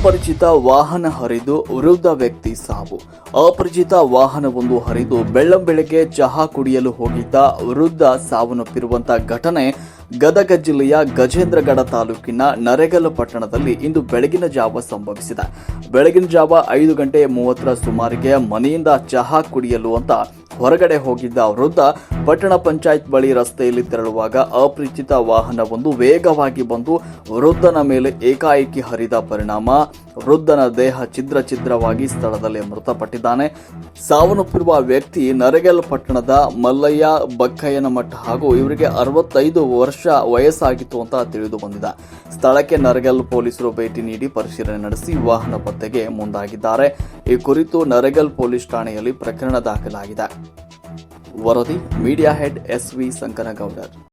ಅಪರಿಚಿತ ವಾಹನ ಹರಿದು ವೃದ್ಧ ವ್ಯಕ್ತಿ ಸಾವು. ಅಪರಿಚಿತ ವಾಹನವೊಂದು ಹರಿದು ಬೆಳ್ಳಂಬೆಳಗ್ಗೆ ಚಹಾ ಕುಡಿಯಲು ಹೋಗಿದ್ದ ವೃದ್ಧ ಸಾವನ್ನಪ್ಪಿರುವಂತಹ ಘಟನೆ ಗದಗ ಜಿಲ್ಲೆಯ ಗಜೇಂದ್ರಗಡ ತಾಲೂಕಿನ ನರೆಗಲ ಪಟ್ಟಣದಲ್ಲಿ ಇಂದು ಬೆಳಗಿನ ಜಾವ ಸಂಭವಿಸಿದೆ. ಬೆಳಗಿನ ಜಾವ ಐದು ಗಂಟೆ ಮೂವತ್ತರ ಸುಮಾರಿಗೆ ಮನೆಯಿಂದ ಚಹಾ ಕುಡಿಯಲು ಅಂತ ಹೊರಗಡೆ ಹೋಗಿದ್ದ ವೃದ್ಧ ಪಟ್ಟಣ ಪಂಚಾಯತ್ ಬಳಿ ರಸ್ತೆಯಲ್ಲಿ ತೆರಳುವಾಗ ಅಪರಿಚಿತ ವಾಹನವೊಂದು ವೇಗವಾಗಿ ಬಂದು ವೃದ್ಧನ ಮೇಲೆ ಏಕಾಏಕಿ ಹರಿದ ಪರಿಣಾಮ. ವೃದ್ಧನ ದೇಹ ಛಿದ್ರ ಛಿದ್ರವಾಗಿ ಸ್ಥಳದಲ್ಲಿ ಮೃತಪಟ್ಟಿದ್ದಾನೆ. ಸಾವನ್ನಪ್ಪಿರುವ ವ್ಯಕ್ತಿ ನರಗಲ್ ಪಟ್ಟಣದ ಮಲ್ಲಯ್ಯ ಬಕ್ಕಯ್ಯನಮಠ ಹಾಗೂ ಇವರಿಗೆ ಅರವತ್ತೈದು ವರ್ಷ ವಯಸ್ಸಾಗಿತ್ತು ಅಂತ ತಿಳಿದು ಬಂದಿದೆ. ಸ್ಥಳಕ್ಕೆ ನರಗಲ್ ಪೊಲೀಸರು ಭೇಟಿ ನೀಡಿ ಪರಿಶೀಲನೆ ನಡೆಸಿ ವಾಹನ ಪತ್ತೆಗೆ ಮುಂದಾಗಿದ್ದಾರೆ. ಈ ಕುರಿತು ನರಗಲ್ ಪೊಲೀಸ್ ಠಾಣೆಯಲ್ಲಿ ಪ್ರಕರಣ ದಾಖಲಾಗಿದೆ. ವರದಿ media head S V Sankanagoudar